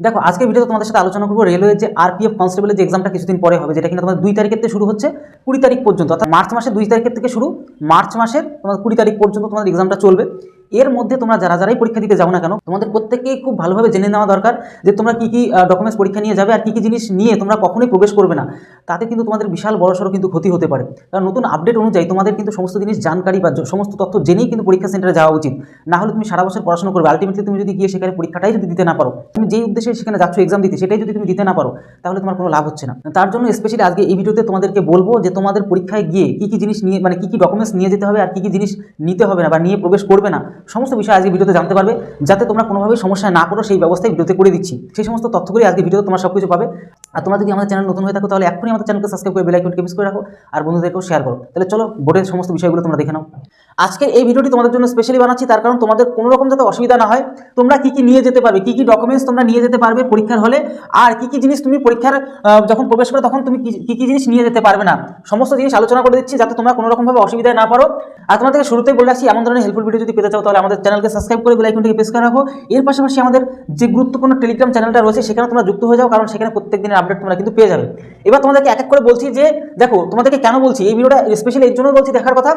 দেখো আজকে ভিডিওতে তোমাদের সাথে আলোচনা করব রেলওয়ে যে আরপিএফ কনস্টেবলের যে এক্সামটা কিছুদিন পরে হবে, যেটা কিনা তোমাদের দুই তারিখের থেকে শুরু হচ্ছে কুড়ি তারিখ পর্যন্ত, অর্থাৎ মার্চ মাসের দুই তারিখের থেকে শুরু, মার্চ মাসের তোমাদের কুড়ি তারিখ পর্যন্ত তোমাদের এক্সামটা চলবে। এর মধ্যে তোমরা যারা যারাই পরীক্ষা দিতে যাও না কেন, তোমাদের প্রত্যেককেই খুব ভালোভাবে জেনে নেওয়া দরকার যে তোমরা কী কী ডকুমেন্টস পরীক্ষা নিয়ে যাবে আর কী কী জিনিস নিয়ে তোমরা কখনোই প্রবেশ করবে না। তাতে কিন্তু তোমাদের বিশাল বড়সড় কিন্তু ক্ষতি হতে পারে। কারণ নতুন আপডেট অনুযায়ী তোমাদের কিন্তু সমস্ত জিনিস জানকারি বা সমস্ত তথ্য জেনেই কিন্তু পরীক্ষা সেন্টারে যাওয়া উচিত। না হলে তুমি সারা বছর পড়াশোনা করবে। আলটিমেটলি তুমি যদি গিয়ে সেখানে পরীক্ষাটাই যদি দিতে না পারো, তুমি যেই উদ্দেশ্যে সেখানে যাচ্ছ এক্সাম দিতে, সেটাই যদি তুমি দিতে না পারো, তাহলে তোমার কোনো লাভ হচ্ছে না। তার জন্য স্পেশালি আজকে এই ভিডিওতে তোমাদেরকে বলব যে তোমাদের পরীক্ষায় গিয়ে কী কী জিনিস নিয়ে মানে কী কী ডকুমেন্টস নিয়ে যেতে হবে আর কী কী জিনিস নিতে হবে না বা নিয়ে প্রবেশ করবে না সমস্ত বিষয় আজকে ভিডিওতে জানতে পারবে, যাতে তোমরা কোনোভাবেই সমস্যা না করো সেই ব্যবস্থায় ভিডিওতে করে দিচ্ছি। সেই সমস্ত তথ্যগুলি আজকে ভিডিওতে তোমার সব কিছু পাবে। আর তোমরা যদি আমাদের চ্যানেল নতুন হয়ে থাকো, তাহলে এখনই আমাদের চ্যানেলকে সাবস্ক্রাইব করে বেলাইকনকে মিস করে রাখো, আর বন্ধুদেরকেও শেয়ার করো। তাহলে চলো বোর্ডের সমস্ত বিষয়গুলো তোমরা দেখে নাও। আজকে এই ভিডিওটি তোমাদের জন্য স্পেশালি বানাচ্ছি, তার কারণ তোমাদের কোনো রকম যাতে অসুবিধা না হয়, তোমরা কি কি নিয়ে যেতে পারবে, কি কি ডকুমেন্টস তোমরা নিয়ে যেতে পারবে পরীক্ষার হলে, আর কি কি জিনিস তুমি পরীক্ষার যখন প্রবেশ করো তখন তুমি কি- কি জিনিস নিয়ে যেতে পারবে না। সমস্ত জিনিস আলোচনা করে দিচ্ছি যাতে তোমরা কোনো রকমভাবে অসুবিধায় না পারো আর তোমাদেরকে শুরুতেই বলে রাখছি, এমন ধরনের হেল্পফুল ভিডিও যদি পেতে চাও তাহলে আমাদের চ্যানেলকে সাবস্ক্রাইব করে বেল আইকনটিকে প্রেস করে রাখো। এর পাশাপাশি আমাদের যে গুরুত্বপূর্ণ টেলিগ্রাম চ্যানেলটা রয়েছে সেখানে তোমরা যুক্ত হয়ে যাও, কারণ সেখানে প্রত্যেক দিনের আপডেট তোমরা কিন্তু পেয়ে যাবে। এবার তোমাদেরকে এক এক করে বলছি যে, দেখো, তোমাদেরকে কেন বলছি? এই ভিডিওটা স্পেশালি এর জন্য বলছি, দেখার কথা।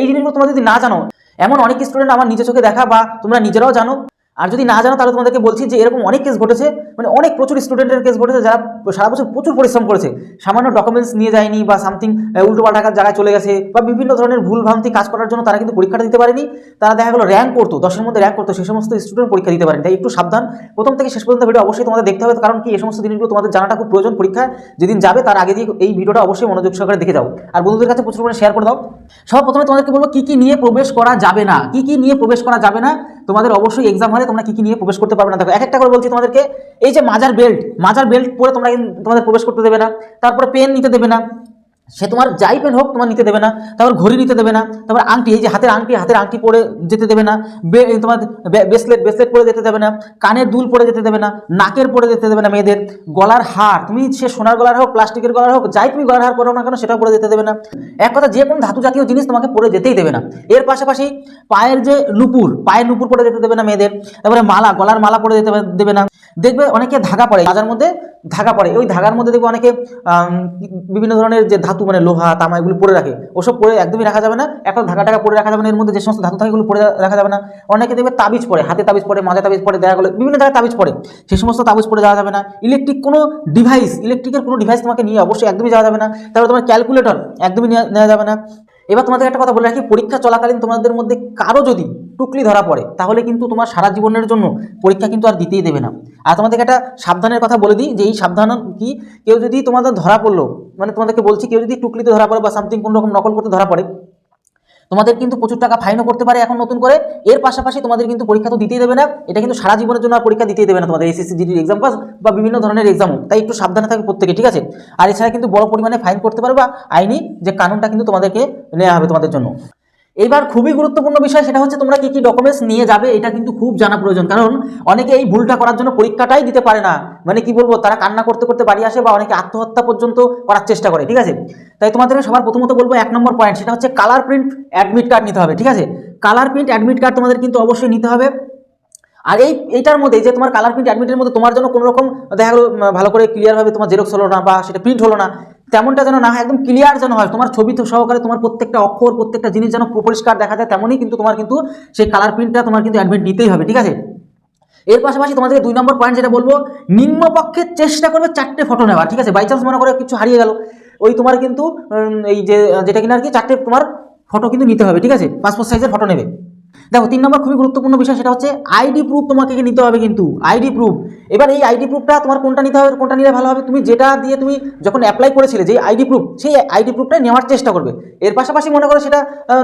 এই জিনিসগুলো তোমরা যদি না জানো, এমন অনেক স্টুডেন্ট আমার নিজে চোখে দেখা বা তোমরা নিজেরাও জানো। আর যদি না জানো, তাহলে তোমাদেরকে বলছি যে এরকম অনেক কেস ঘটেছে মানে অনেক প্রচুর স্টুডেন্টের কেস ঘটেছে, যারা সারা বছর প্রচুর পরিশ্রম করেছে। সামান্য ডকুমেন্টস নিয়ে যায়নি বা সামথিং উল্টো পাল্টা জায়গায় চলে গেছে বা বিভিন্ন ধরনের ভুল ভ্রান্তি কাজ করার জন্য তারা কিন্তু পরীক্ষাটা দিতে পারেনি। তারা দেখা গেলো র্যাঙ্ক করতো, দশের মধ্যে র্যাঙ্ক করতো সেই সমস্ত স্টুডেন্ট পরীক্ষা দিতে পারেনি। তাই একটু সাবধান। প্রথম থেকে শেষ পর্যন্ত ভিডিও অবশ্যই তোমাদের দেখতে হবে, কারণ কি, এই সমস্ত জিনিসগুলো তোমাদের জানাটা খুব প্রয়োজন পরীক্ষা যেদিন যাবে, তার আগে দিয়ে এই ভিডিওটা অবশ্যই মনোযোগ সহকারে দেখে যাও। আর বন্ধুদের কাছে প্রচুর পরিমাণে শেয়ার করে দাও। সব প্রথমে তোমাদেরকে বলব, কী কী নিয়ে প্রবেশ করা যাবে না? কী কী নিয়ে প্রবেশ করা যাবে না? তোমাদের অবশ্যই এক্সাম হলে তোমরা কি কি নিয়ে প্রবেশ করতে পারবে না? দেখো এক একটা করে বলছি তোমাদেরকে, এই যে মাজার বেল্ট মাজার বেল্ট পরে তোমরা তোমাদের প্রবেশ করতে দেবে না, তারপরে পেন নিতে দেবে না। সে তোমার যাই পেন হোক তোমার নিতে দেবে না তারপর ঘড়ি নিতে দেবে না তারপর আংটি, এই যে হাতের আংটি হাতের আংটি পরে যেতে দেবে না তোমার ব্রেসলেট ব্রেসলেট পরে যেতে দেবে না, কানের দুল পরে যেতে দেবে না, নাকের পরে যেতে দেবে না মেয়েদের, গলার হার, তুমি সে সোনার গলার হোক, প্লাস্টিকের গলার হোক, যাই তুমি গলার হার পরো না কেন সেটা পরে যেতে দেবে না। এক কথা, যে কোনো ধাতু জাতীয় জিনিস তোমাকে পরে যেতেই দেবে না। এর পাশাপাশি পায়ের যে নুপুর, পায়ের নুপুর পরে যেতে দেবে না মেয়েদের, তারপরে মালা, গলার মালা পরে যেতে দেবে না। দেখবে অনেকে ধাগা পড়ে মাজার মধ্যে ধাগা পড়ে ওই ধাগার মধ্যে দেখবে অনেকে বিভিন্ন ধরনের যে ধাতু মানে লোহা, তামা এগুলো পরে রাখে। ওসব পরে একদমই রাখা যাবে না। এখন ঢাকা টাকা পরে রাখা যাবে না। এর মধ্যে যে সমস্ত ধাতু থাকে এগুলো পরে রাখা যাবে না। অনেকে দেখবে তাবিজ পরে, হাতে তাবিজ পরে মাঝে তাবিজ পরে, দেখা গেলো বিভিন্ন জায়গায় তাবিজ পরে। সেই সমস্ত তাবিজ পরে যাওয়া যাবে না। ইলেকট্রিক কোনো ডিভাইস ইলেকট্রিকের কোনো ডিভাইস তোমাকে নিয়ে অবশ্যই একদমই যাওয়া যাবে না। তারপরে তোমার ক্যালকুলেটর একদমই নেওয়া যাবে না। এবার তোমাদের একটা কথা বলে রাখি, পরীক্ষা চলাকালীন তোমাদের মধ্যে কারও যদি টুকলি ধরা পড়ে, তাহলে কিন্তু তোমার সারা জীবনের জন্য পরীক্ষা কিন্তু আর দিতেই দেবে না। আর তোমাদেরকে একটা সাবধানের কথা বলে দিই, যে এই সাবধান কি, কেউ যদি তোমাদের ধরা পড়ল মানে তোমাদেরকে বলছি, কেউ যদি টুকলিতে ধরা পড়ে বা সামথিং কোনো রকম নকল করতে ধরা পড়ে তোমাদের কিন্তু প্রচুর টাকা ফাইনও করতে পারে এখন নতুন করে। এর পাশাপাশি তোমাদের কিন্তু পরীক্ষা তো দিতেই দেবে না। এটা কিন্তু সারা জীবনের জন্য আর পরীক্ষা দিতেই দেবে না তোমাদের এসএসসি জিডির এক্সাম পাস বা বিভিন্ন ধরনের এক্সামও তাই একটু সাবধানে থাকবে প্রত্যেকে, ঠিক আছে? আর এছাড়া কিন্তু বড় পরিমাণে ফাইন করতে পারবে। বা আইনি যে কানুনটা কিন্তু তোমাদেরকে নেওয়া হবে তোমাদের জন্য। এইবার খুবই গুরুত্বপূর্ণ বিষয় সেটা হচ্ছে তোমরা কি কি ডকুমেন্টস নিয়ে যাবে, এটা কিন্তু খুব জানা প্রয়োজন। কারণ অনেকে এই ভুলটা করার জন্য পরীক্ষাটাই দিতে পারে না। মানে কি বলব, তারা কান্না করতে করতে বাড়ি আসে বা অনেকে আত্মহত্যা পর্যন্ত করার চেষ্টা করে, ঠিক আছে? তাই তোমাদেরকে সবার প্রথমত বলব এক নম্বর পয়েন্ট সেটা হচ্ছে কালার প্রিন্ট অ্যাডমিট কার্ড নিতে হবে, ঠিক আছে? কালার প্রিন্ট অ্যাডমিট কার্ড তোমাদের কিন্তু অবশ্যই নিতে হবে। আর এই, এইটার মধ্যে যে তোমার কালার প্রিন্ট অ্যাডমিটের মধ্যে তোমার জন্য কোনো রকম দেখা গেলো ভালো করে ক্লিয়ারভাবে তোমার জেরক্স হলো না বা সেটা প্রিন্ট হলো না তেমনটা যেন না হয়, একদম ক্লিয়ার যেন হয়। তোমার ছবি সহকারে তোমার প্রত্যেকটা অক্ষর, প্রত্যেকটা জিনিস যেন পরিষ্কার দেখা যায়, তেমনই কিন্তু তোমার কিন্তু সেই কালার প্রিন্টটা তোমার কিন্তু অ্যাডমিট নিতেই হবে, ঠিক আছে? এর পাশাপাশি তোমাদেরকে দুই নম্বর পয়েন্ট যেটা বলব, নিম্নপক্ষে চেষ্টা করবে চারটে ফটো নেওয়া ঠিক আছে? বাই চান্স মনে করে কিছু হারিয়ে গেল, ওই তোমার কিন্তু এই যে, যেটা কিনা আর কি, চারটে তোমার ফটো কিন্তু নিতে হবে, ঠিক আছে? পাসপোর্ট সাইজের ফটো নেবে। দেখো, তিন নম্বর খুবই গুরুত্বপূর্ণ বিষয়, সেটা হচ্ছে আইডি প্রুফ তোমাকে নিতে হবে কিন্তু? আইডি প্রুফ এবার এই আইডি প্রুফটা তোমার কোনটা নিতে হবে, কোনটা নিলে ভালো হবে? তুমি যেটা দিয়ে তুমি যখন অ্যাপ্লাই করেছিলে যে আইডি প্রুফ সেই আইডি প্রুফটা নেওয়ার চেষ্টা করবে। এর পাশাপাশি মনে করো সেটা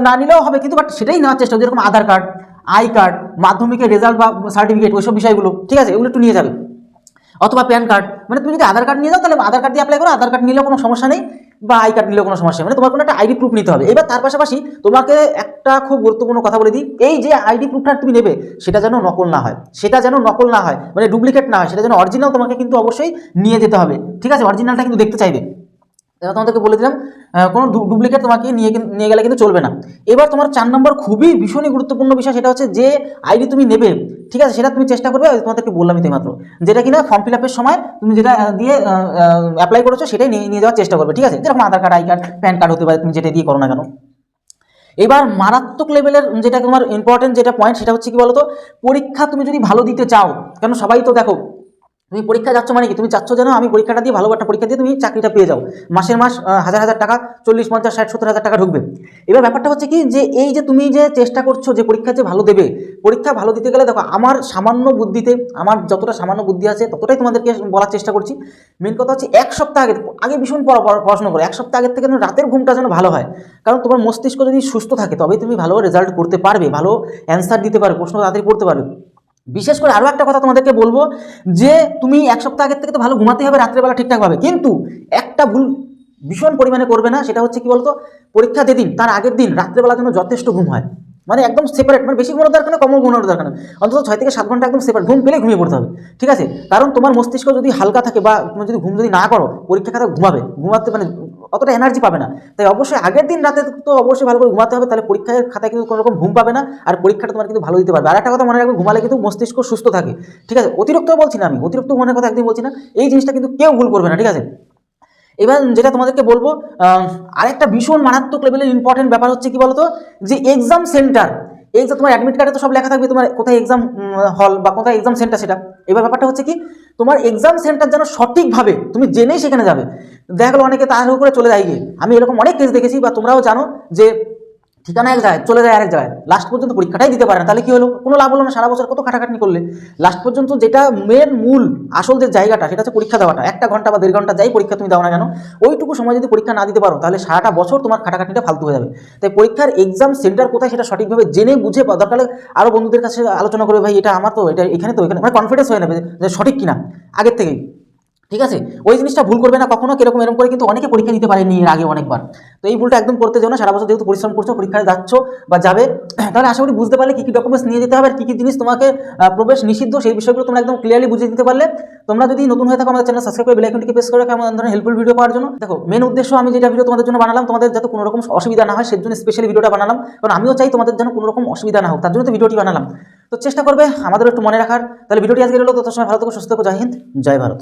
না নিলেও হবে কিন্তু বাট সেটাই নেওয়ার চেষ্টা যেরকম আধার কার্ড আই কার্ড মাধ্যমিকের রেজাল্ট বা সার্টিফিকেট ওইসব বিষয়গুলো, ঠিক আছে? এগুলো একটু নিয়ে যাবে। অথবা প্যান কার্ড মানে তুমি যদি আধার কার্ড নিয়ে যাও, তাহলে আধার কার্ড দিয়ে অ্যাপ্লাই করো, আধার কার্ড নিলেও কোনো সমস্যা নেই। বা আই কার্ড নিলেও কোনো সমস্যা মানে তোমার কোনো একটা আইডি প্রুফ নিতে হবে। এবার তার পাশাপাশি তোমাকে একটা খুব গুরুত্বপূর্ণ কথা বলে দিই। এই যে আইডি প্রুফটা তুমি নেবে, সেটা যেন নকল না হয়। সেটা যেন নকল না হয়। মানে ডুপ্লিকেট না হয়। সেটা যেন অরিজিনাল তোমাকে কিন্তু অবশ্যই নিয়ে যেতে হবে। ঠিক আছে? অরিজিনালটা কিন্তু দেখতে চাইবে। এবার তোমাদেরকে বলে দিলাম। কোনো ডুপ্লিকেট তোমাকে নিয়ে নিয়ে গেলে কিন্তু চলবে না। এবার তোমার চার নম্বর খুবই ভীষণই গুরুত্বপূর্ণ বিষয়, সেটা হচ্ছে যে আইডি তুমি নেবে, ঠিক আছে? সেটা তুমি চেষ্টা করবে তোমাদেরকে বললাম তো মাত্র। যেটা কিনা ফর্ম ফিল আপের সময় তুমি যেটা দিয়ে অ্যাপ্লাই করেছ, সেটাই নিয়ে নিয়ে যাওয়ার চেষ্টা করবে, ঠিক আছে? যেরকম Aadhaar card I card PAN card হতে পারে, তুমি যেটা দিয়ে করো না কেন। এবার মারাত্মক লেভেলের যেটা তোমার ইম্পর্টেন্ট যেটা পয়েন্ট সেটা হচ্ছে কি বলতো? পরীক্ষা তুমি যদি ভালো দিতে চাও, কেন সবাই তো দেখো তুমি পরীক্ষা যাচ্ছ মানে কি? তুমি চাচ্ছ যেন আমি পরীক্ষাটা দিয়ে ভালো একটা পরীক্ষা দিয়ে তুমি চাকরিটা পেয়ে যাও। মাসের মাস হাজার হাজার টাকা, চল্লিশ, পঞ্চাশ, ষাট, সত্তর হাজার টাকা ঢুকবে। এবার ব্যাপারটা হচ্ছে কি যে এই যে তুমি যে চেষ্টা করছ যে পরীক্ষা যে ভালো দেবে, পরীক্ষা ভালো দিতে গেলে দেখো আমার সামান্য বুদ্ধিতে, আমার যতটা সামান্য বুদ্ধি আছে ততটাই তোমাদেরকে বলার চেষ্টা করছি। মেন কথা হচ্ছে এক সপ্তাহ আগে আগে ভীষণ পড়া- পড়া- পড়াশোনা করো। এক সপ্তাহ আগের থেকে রাতের ঘুমটা যেন ভালো হয়। কারণ তোমার মস্তিষ্ক যদি সুস্থ থাকে, তবেই তুমি ভালো রেজাল্ট করতে পারবে, ভালো অ্যান্সার দিতে পারবে, প্রশ্ন তাড়াতাড়ি পড়তে পারবে। বিশেষ করে আরও একটা কথা তোমাদেরকে বলব যে তুমি এক সপ্তাহ আগের থেকে তো ভালো ঘুমাতে হবে, রাত্রেবেলা ঠিকঠাকভাবে কিন্তু একটা ভুল ভীষণ পরিমাণে করবে না, সেটা হচ্ছে কি বলতো? পরীক্ষা যেদিন, তার আগের দিন রাত্রেবেলা যেন যথেষ্ট ঘুম হয়। মানে একদম সেপারেট মানে বেশি ঘুমানোর দরকার না, কমও ঘুমানোর দরকার না। অন্তত ছয় থেকে সাত ঘণ্টা একদম সেপারেট ঘুম পেলে ঘুমিয়ে পড়তে হবে। ঠিক আছে? কারণ তোমার মস্তিষ্ক যদি হালকা থাকে বা তুমি যদি ঘুম যদি না করো পরীক্ষা খাতা ঘুমাবে। ঘুমাতে মানে অতটা এনার্জি পাবে না। তাই অবশ্যই আগের দিন রাতে তো অবশ্যই ভালো করে ঘুমাতে হবে, তাহলে পরীক্ষার খাতায় কিন্তু কোনো রকম ঘুম পাবে না আর পরীক্ষাটা তোমার কিন্তু ভালো দিতে পারবে। আর একটা কথা মনে রাখবে, ঘুমালে কিন্তু মস্তিষ্ক সুস্থ থাকে। ঠিক আছে? অতিরিক্ত বলছি না আমি, অতিরিক্ত মনের কথা একদিন বলছি না। এই জিনিসটা কিন্তু কেউ ভুল করবে না, ঠিক আছে? এবার যেটা তোমাদেরকে বলব আরেকটা ভীষণ মারাত্মক লেভেলের ইম্পর্টেন্ট ব্যাপার হচ্ছে কি বলতো? যে এক্সাম সেন্টার এক্সাম তোমার অ্যাডমিট কার্ডে তো সব লেখা থাকবে, তোমার কোথায় এক্সাম হল বা কোথায় এক্সাম সেন্টার সেটা। এবার ব্যাপারটা হচ্ছে কি, তোমার এক্সাম সেন্টার যেন সঠিকভাবে তুমি জেনেই সেখানে যাবে। দেখা গেলো অনেকে তাড়াহুড়ো করে চলে যায় গিয়ে। আমি এরকম অনেক কেস দেখেছি বা তোমরাও জানো যে ঠিকানা এক জায়গায়, চলে যায় আরেক জায়গায়। লাস্ট পর্যন্ত পরীক্ষাটাই দিতে পারে না। তাহলে কি হলো? কোনো লাভ হলো না, সারা বছর কত খাটাখাটনি করলে? লাস্ট পর্যন্ত যেটা মেন মূল, আসল যে জায়গাটা, সেটা হচ্ছে পরীক্ষা দেওয়াটা। একটা ঘণ্টা বা দেড় ঘণ্টা যাই পরীক্ষা তুমি দাও না কেন, ওইটুকু সময় যদি পরীক্ষা না দিতে পারো, তাহলে সারাটা বছর তোমার খাটাখাটনিটা ফালতু হয়ে যাবে। তাই পরীক্ষার এক্সাম সেন্টার কোথায় সেটা সঠিকভাবে জেনে বুঝে দরকার আরও বন্ধুদের কাছে আলোচনা করবে, ভাই, এটা আমার তো, এটা এখানে তো, এখানে মানে কনফিডেন্স হয়ে নেবে যে সঠিক কিনা, আগের থেকেই। ঠিক আছে? ওই জিনিসটা ভুল করবে না কখনো, কীরকম এরকম করে কিন্তু অনেকে পরীক্ষা দিতে পারেনি এর আগে অনেকবার। তো এই ভুলটা একদম করতে যাও সারা বছর যেহেতু পরিশ্রম করছ, পরীক্ষায় যাচ্ছ বা যাবে, তাহলে আশা করি বুঝতে পারলে কী কী ডকুমেন্টস নিয়ে যেতে হবে আর কী কী জিনিস তোমাকে প্রবেশ নিষিদ্ধ, সেই বিষয়গুলো তোমরা একদম ক্লিয়ারলি বুঝিয়ে দিতে পারলে। তোমরা যদি নতুন হয়ে থাকো আমাদের চ্যানেল সাবস্ক্রাইব করে বেলাইকনটিকে প্রেস করে আমাদের ধরনের হেল্পফুল ভিডিও পাওয়ার জন্য। দেখো মেন উদ্দেশ্য আমি যেটা ভিডিও তোমাদের জন্য বানালাম, তোমাদের যাতে কোনো রকম অসুবিধা না হয়, সেই জন্য স্পেশালি ভিডিওটা বানালাম। কারণ আমিও চাই তোমাদের যেন কোনো রকম অসুবিধা না হোক, তার জন্য তো ভিডিওটি বানালাম। তো চেষ্টা করবে আমাদেরও একটু মনে রাখার। তাহলে ভিডিওটি আজকে এলো তো তোমার সময় ভালো থেকো, সুস্থ থেকো, জয় হিন্দ। জয় ভারত।